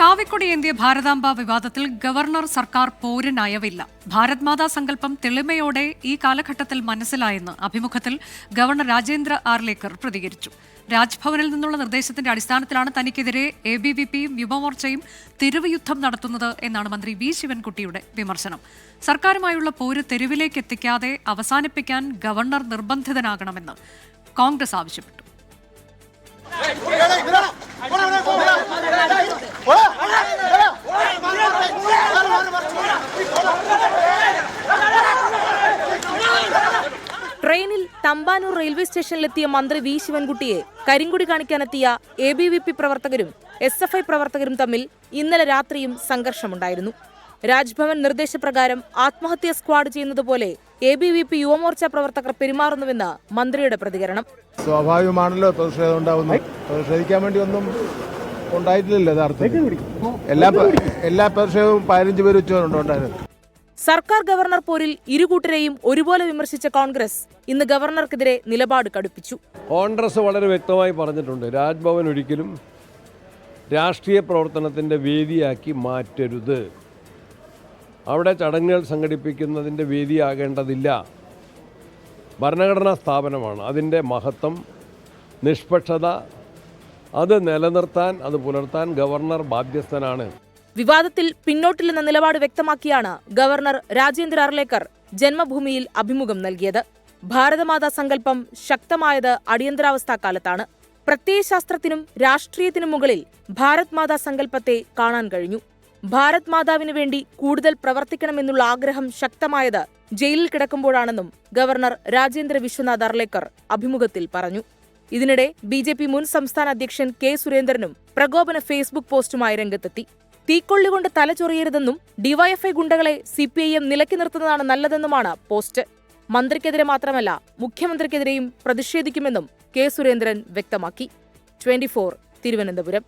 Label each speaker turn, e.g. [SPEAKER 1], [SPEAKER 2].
[SPEAKER 1] കാവിക്കൊടി ഏന്തിയ ഭാരതാംബ വിവാദത്തിൽ ഗവർണർ സർക്കാർ പോരിനയവില്ല ഭാരത് മാതാ സങ്കല്പം തെളിമയോടെ ഈ കാലഘട്ടത്തിൽ മനസ്സിലായെന്ന് അഭിമുഖത്തിൽ ഗവർണർ രാജേന്ദ്ര ആർലേക്കർ പ്രതികരിച്ചു രാജ്ഭവനിൽ നിന്നുള്ള നിർദ്ദേശത്തിന്റെ അടിസ്ഥാനത്തിലാണ് തനിക്കെതിരെ എ ബി വി പിയും യുവമോർച്ചയും തെരുവ് യുദ്ധം നടത്തുന്നത് എന്നാണ് മന്ത്രി വി ശിവൻകുട്ടിയുടെ വിമർശനം സർക്കാരുമായുള്ള പോര് തെരുവിലേക്ക് എത്തിക്കാതെ അവസാനിപ്പിക്കാൻ ഗവർണർ നിർബന്ധിതനാകണമെന്ന് കോൺഗ്രസ് ആവശ്യപ്പെട്ടു
[SPEAKER 2] തമ്പാനൂർ റെയിൽവേ സ്റ്റേഷനിലെത്തിയ മന്ത്രി വി ശിവൻകുട്ടിയെ കരിങ്കുടി കാണിക്കാനെത്തിയ എ ബി വി പി പ്രവർത്തകരും എസ് എഫ് ഐ പ്രവർത്തകരും തമ്മിൽ ഇന്നലെ രാത്രിയും സംഘർഷമുണ്ടായിരുന്നു. രാജ്ഭവൻ നിർദ്ദേശപ്രകാരം ആത്മഹത്യാ സ്ക്വാഡ് ചെയ്യുന്നതുപോലെ A B V P Yuva Morcha പ്രവർത്തകർ പെരുമാറുന്നുവെന്ന് മന്ത്രിയുടെ പ്രതികരണം.
[SPEAKER 3] സ്വാഭാവികമാണല്ലോ പ്രതിഷേധം ഉണ്ടാവുന്നത് പ്രതിഷേധിക്കാൻ വേണ്ടി ഒന്നും ഉണ്ടായിട്ടില്ലല്ലോ യഥാർത്ഥത്തിൽ. എല്ലാ എല്ലാ പ്രതിഷേധവും പതിനഞ്ച് പേര് ഉച്ചവരുണ്ടോ ഉണ്ടായിരുന്നു
[SPEAKER 2] സർക്കാർ ഗവർണർ പോരിൽ ഇരുകൂട്ടരെയും ഒരുപോലെ വിമർശിച്ച കോൺഗ്രസ് ഇന്ന് ഗവർണർക്കെതിരെ നിലപാട് കടുപ്പിച്ചു.
[SPEAKER 4] കോൺഗ്രസ് വളരെ വ്യക്തമായി പറഞ്ഞിട്ടുണ്ട് രാജ്ഭവൻ ഒരിക്കലും രാഷ്ട്രീയ പ്രവർത്തനത്തിന്റെ വേദിയാക്കി മാറ്റരുത്. അവിടെ ചടങ്ങുകൾ സംഘടിപ്പിക്കുന്നതിന്റെ വേദിയാകേണ്ടതില്ല. ഭരണഘടനാ സ്ഥാപനമാണ് അതിന്റെ മഹത്വം നിഷ്പക്ഷത അത് നിലനിർത്താൻ അത് പുലർത്താൻ ഗവർണർ ബാധ്യസ്ഥനാണ്.
[SPEAKER 2] വിവാദത്തിൽ പിന്നോട്ടില്ലെന്ന നിലപാട് വ്യക്തമാക്കിയാണ് ഗവർണർ രാജേന്ദ്ര അർലേക്കർ ജന്മഭൂമിയിൽ അഭിമുഖം നൽകിയത്. ഭാരതമാതാ സങ്കല്പം ശക്തമായത് അടിയന്തരാവസ്ഥാ കാലത്താണ്. പ്രത്യയശാസ്ത്രത്തിനും രാഷ്ട്രീയത്തിനും മുകളിൽ ഭാരത് മാതാ സങ്കല്പത്തെ കാണാൻ കഴിഞ്ഞു. ഭാരത് മാതാവിനു വേണ്ടി കൂടുതൽ പ്രവർത്തിക്കണമെന്നുള്ള ആഗ്രഹം ശക്തമായത് ജയിലിൽ കിടക്കുമ്പോഴാണെന്നും ഗവർണർ രാജേന്ദ്ര വിശ്വനാഥ് അർലേക്കർ അഭിമുഖത്തിൽ പറഞ്ഞു. ഇതിനിടെ ബി മുൻ സംസ്ഥാന അധ്യക്ഷൻ കെ സുരേന്ദ്രനും പ്രകോപന ഫേസ്ബുക്ക് പോസ്റ്റുമായി രംഗത്തെത്തി. തീക്കൊള്ളികൊണ്ട് തലചൊറിയരുതെന്നും ഡിവൈഎഫ്ഐ ഗുണ്ടകളെ സി പി ഐ എം നിലക്കി നിർത്തുന്നതാണ് നല്ലതെന്നുമാണ് പോസ്റ്റ്. മന്ത്രിക്കെതിരെ മാത്രമല്ല മുഖ്യമന്ത്രിക്കെതിരെയും പ്രതിഷേധിക്കുമെന്നും കെ സുരേന്ദ്രൻ വ്യക്തമാക്കി. ട്വന്റി തിരുവനന്തപുരം.